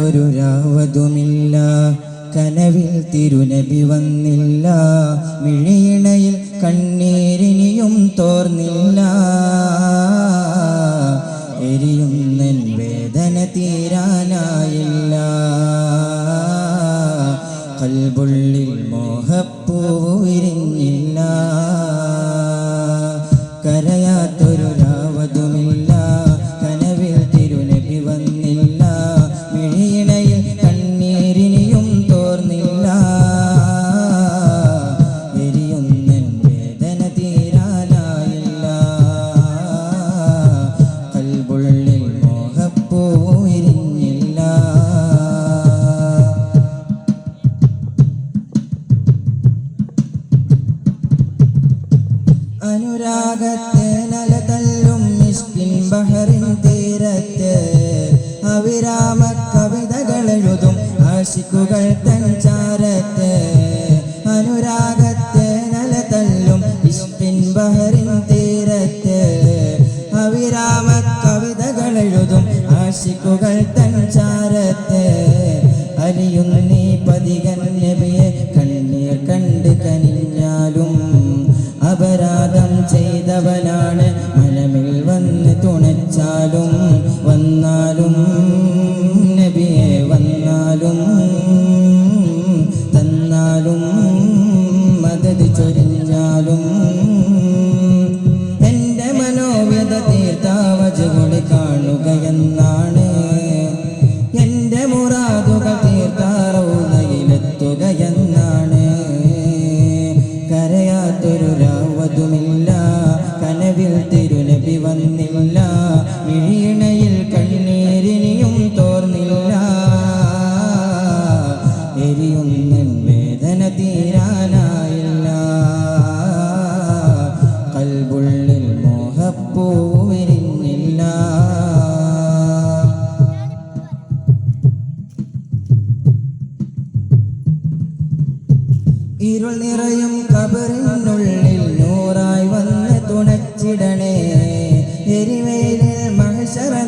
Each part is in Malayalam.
ഒരു രാവതുമില്ല. കനവിൽ തിരുനബി വന്നില്ല. മിഴിയിണയിൽ കണ്ണീരിനിയും തോർന്നില്ല. എരിയുന്നൻ വേദന തീരാനായില്ല. അനുരാഗത്തെ നലതല്ലും മിഷ്കിൻ ബഹറിൻ തീരത്ത്. അവിരാമ കവിതകൾ എഴുതും ആശിക്കുകൾ തൻ ചാരത്ത്. അനുരാഗത്തെ നലതല്ലും ഇഷ്കിൻ ബഹറിൻ തീരത്ത്. അവിരാമ കവിതകൾ എഴുതും ആശിക്കുകൾ തൻ ചാരത്ത്. നീ പതികൻ നബിയെ കണ്ണീർ കണ്ട് കനിഞ്ഞാലും ചെയ്തവനാണ്. മലമിൽ വന്ന് തുണച്ചാലും വന്നാലും നബിയെ വന്നാലും തന്നാലും മദത് ചൊരിഞ്ഞാലും എന്റെ മനോവ്യത തീർത്താവജുകളെ കാണുകയെന്നാണ് എന്റെ മുറാദുകൾ തീർത്താറൗലയിലെത്തുകയെന്നാണ് കരയാത്തൊരു രാവതുമില്ല ഇരുൾ നിറയും കബറിനുള്ളിൽ നൂറായി വന്ന് തുണച്ചിടണേ. എരിവയിലെ മഹശറ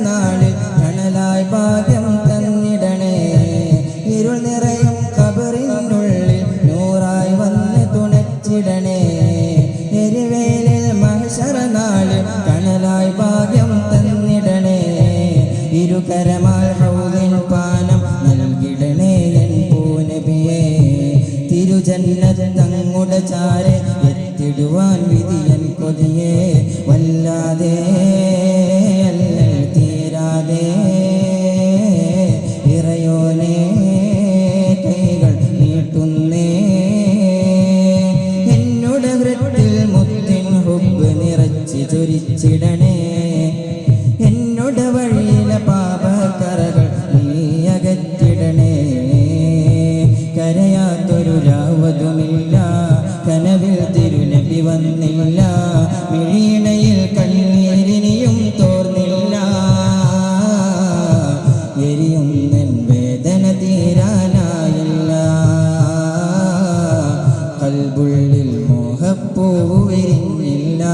തിരുജന്നതങ്ങുടെ ചാരെ എത്തിടുവാൻ വിധിയൻ കൊതിയെ വല്ലാതെ അല്ലൽ തീരാതെ. ഇറയോനെ കൈകൾ നീട്ടുന്നേ. എന്നുടെ ഹൃത്തിൽ മുത്തിൻ ഹുബ് നിറച്ച് ചൊരിച്ചിടണേ. വന്നില്ല. മിഴിയിടയിൽ കണ്ണീരിനിയും തോർന്നില്ല. എരിയുന്നൻ വേദന തീരാനായില്ല. കൽബുള്ളിൽ മോഹപ്പൂ വിരിഞ്ഞില്ല.